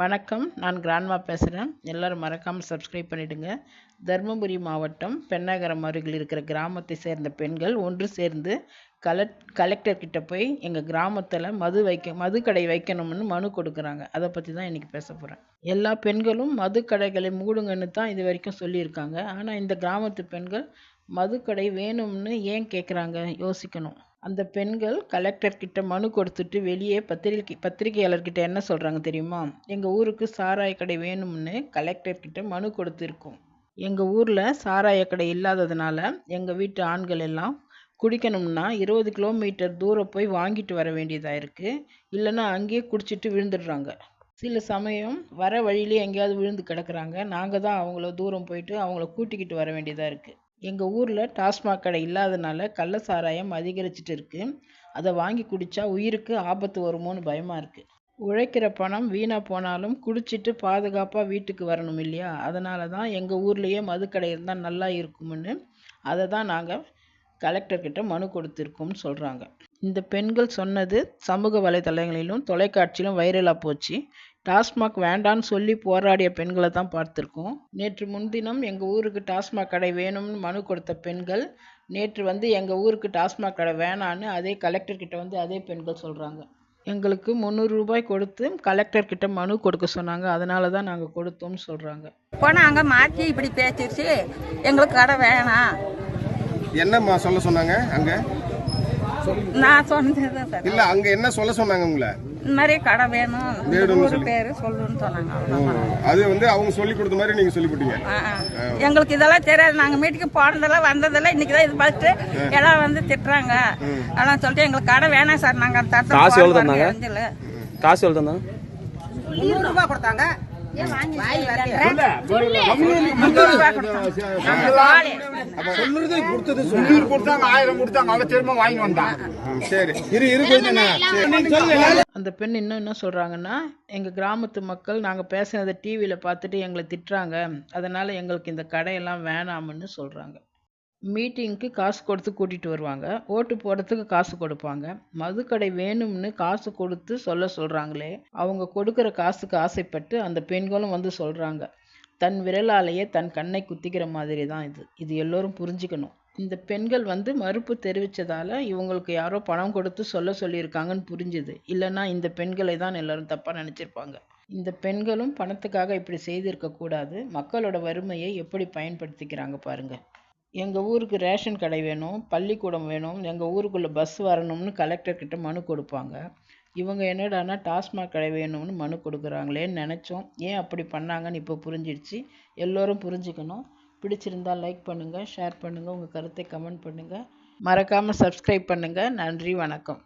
வணக்கம். நான் கிராண்ட்மா பேசுகிறேன் எல்லோரும் மறக்காமல் சப்ஸ்கிரைப் பண்ணிவிடுங்க தருமபுரி மாவட்டம் பெண்ணாகரம் அருகில் இருக்கிற கிராமத்தை சேர்ந்த பெண்கள் ஒன்று சேர்ந்து கலெக்ட் கலெக்டர் கிட்ட போய் எங்கள் கிராமத்தில் மது வைக்க மது கடை வைக்கணும்னு மனு கொடுக்குறாங்க. அதை பற்றி தான் இன்றைக்கி பேச போகிறேன் எல்லா பெண்களும் மது கடைகளை மூடுங்கன்னு தான் இது வரைக்கும் சொல்லியிருக்காங்க. ஆனால் இந்த கிராமத்து பெண்கள் மதுக்கடை வேணும்னு ஏன் கேட்குறாங்க யோசிக்கணும். அந்த பெண்கள் கலெக்டர்கிட்ட மனு கொடுத்துட்டு வெளியே பத்திரிக்கை பத்திரிகையாளர்கிட்ட என்ன சொல்கிறாங்க தெரியுமா? எங்கள் ஊருக்கு சாராய கடை வேணும்னு கலெக்டர்கிட்ட மனு கொடுத்துருக்கோம். எங்கள் ஊரில் சாராய கடை இல்லாததுனால எங்கள் வீட்டு ஆண்கள் எல்லாம் குடிக்கணும்னா இருபது கிலோமீட்டர் தூரம் போய் வாங்கிட்டு வர வேண்டியதாக இருக்குது இல்லைன்னா அங்கேயே குடிச்சிட்டு விழுந்துடுறாங்க. சில சமயம் வர வழியிலே எங்கேயாவது விழுந்து கிடக்குறாங்க. நாங்கள் தான் அவங்கள தூரம் போயிட்டு அவங்கள கூட்டிக்கிட்டு வர வேண்டியதாக இருக்குது எங்கள் ஊரில் டாஸ்மாக் கடை இல்லாதனால கள்ள சாராயம் அதிகரிச்சுட்டு இருக்கு. அதை வாங்கி குடித்தா உயிருக்கு ஆபத்து வருமோன்னு பயமாக இருக்குது உழைக்கிற பணம் வீணாக போனாலும் குடிச்சிட்டு பாதுகாப்பாக வீட்டுக்கு வரணும் இல்லையா? அதனால தான் எங்கள் ஊர்லேயே மதுக்கடை இருந்தால் நல்லா இருக்கும்னு அதை தான் நாங்கள் கலெக்டர்கிட்ட மனு கொடுத்துருக்கோம்னு சொல்கிறாங்க இந்த பெண்கள் சொன்னது சமூக வலைதளங்களிலும் தொலைக்காட்சியிலும் வைரலாக போச்சு. டாஸ்மாக் வேண்டான்னு சொல்லி போராடிய பெண்களை தான் பார்த்துருக்கோம். நேற்று முன்தினம் எங்கள் ஊருக்கு டாஸ்மாக் கடை வேணும்னு மனு கொடுத்த பெண்கள் நேற்று வந்து எங்கள் ஊருக்கு டாஸ்மாக் கடை வேணான்னு அதே கலெக்டர் கிட்ட வந்து அதே பெண்கள் சொல்கிறாங்க எங்களுக்கு முந்நூறு ரூபாய் கொடுத்து கலெக்டர் கிட்ட மனு கொடுக்க சொன்னாங்க. அதனால தான் நாங்கள் கொடுத்தோம்னு சொல்கிறாங்க போனால் அங்கே மாற்றி இப்படி பேசிருச்சு. எங்களுக்கு கடை வேணாம். என்னம்மா சொல்ல சொன்னாங்க அங்க? நான் சொன்னது சார். இல்ல அங்க என்ன சொல்ல சொன்னாங்க உங்களை? இந்த மாதிரி கடை வேணும். சொல்லி. பேரு சொல்லுன்னு சொன்னாங்க. அது வந்து அவங்க சொல்லி கொடுத்த மாதிரி நீங்க சொல்லி ஆ. எங்களுக்கு இதெல்லாம் தெரியாது. நாங்க மீட்டுக்கு போனதெல்லாம் வந்ததெல்லாம் இன்னைக்கு தான் இது பார்த்துட்டு எல்லாம் வந்து திட்டுறாங்க. அதெல்லாம் சொல்லிட்டு எங்களுக்கு கடை வேணாம் சார். நாங்க அந்த காசு எவ்வளவு தந்தாங்க? காசு எவ்வளோ தந்தாங்க? ரூபாய் கொடுத்தாங்க. ரூபாய் கொடுத்தாங்க. ஆயிரம் கொடுத்தாங்க அவன் திரும்ப வாங்கி வந்தான் சரி. இரு அந்த பெண் இன்னும் என்ன சொல்கிறாங்கன்னா எங்கள் கிராமத்து மக்கள் நாங்கள் பேசுனதை டிவியில் பார்த்துட்டு எங்களை திட்டுறாங்க. அதனால் எங்களுக்கு இந்த கடையெல்லாம் வேணாம்னு சொல்கிறாங்க மீட்டிங்க்கு காசு கொடுத்து கூட்டிகிட்டு வருவாங்க. ஓட்டு போடுறதுக்கு காசு கொடுப்பாங்க. மதுக்கடை வேணும்னு காசு கொடுத்து சொல்ல சொல்கிறாங்களே அவங்க கொடுக்குற காசுக்கு ஆசைப்பட்டு அந்த பெண்களும் வந்து சொல்கிறாங்க தன் விரலாலேயே தன் கண்ணை குத்திக்கிற மாதிரி தான் இது. இது எல்லோரும் புரிஞ்சுக்கணும். இந்த பெண்கள் வந்து மறுப்பு தெரிவித்ததால் இவங்களுக்கு யாரோ பணம் கொடுத்து சொல்ல சொல்லியிருக்காங்கன்னு புரிஞ்சுது. இல்லைன்னா இந்த பெண்களை தான் எல்லோரும் தப்பாக நினச்சிருப்பாங்க. இந்த பெண்களும் பணத்துக்காக இப்படி செய்திருக்கக்கூடாது. மக்களோட வறுமையை எப்படி பயன்படுத்திக்கிறாங்க பாருங்கள் எங்கள் ஊருக்கு ரேஷன் கடை வேணும் பள்ளிக்கூடம் வேணும் எங்கள் ஊருக்குள்ளே பஸ் வரணும்னு கலெக்டர்கிட்ட மனு கொடுப்பாங்க. இவங்க என்னடான்னா டாஸ்மாக் கடை வேணும்னு மனு கொடுக்குறாங்களேன்னு நினச்சோம். ஏன் அப்படி பண்ணாங்கன்னு இப்போ புரிஞ்சிடுச்சு. எல்லோரும் புரிஞ்சுக்கணும். பிடிச்சிருந்தா லைக் பண்ணுங்கள் ஷேர் பண்ணுங்கள் உங்கள் கருத்தை கமெண்ட் பண்ணுங்கள் மறக்காமல் சப்ஸ்கிரைப் பண்ணுங்கள் நன்றி வணக்கம்.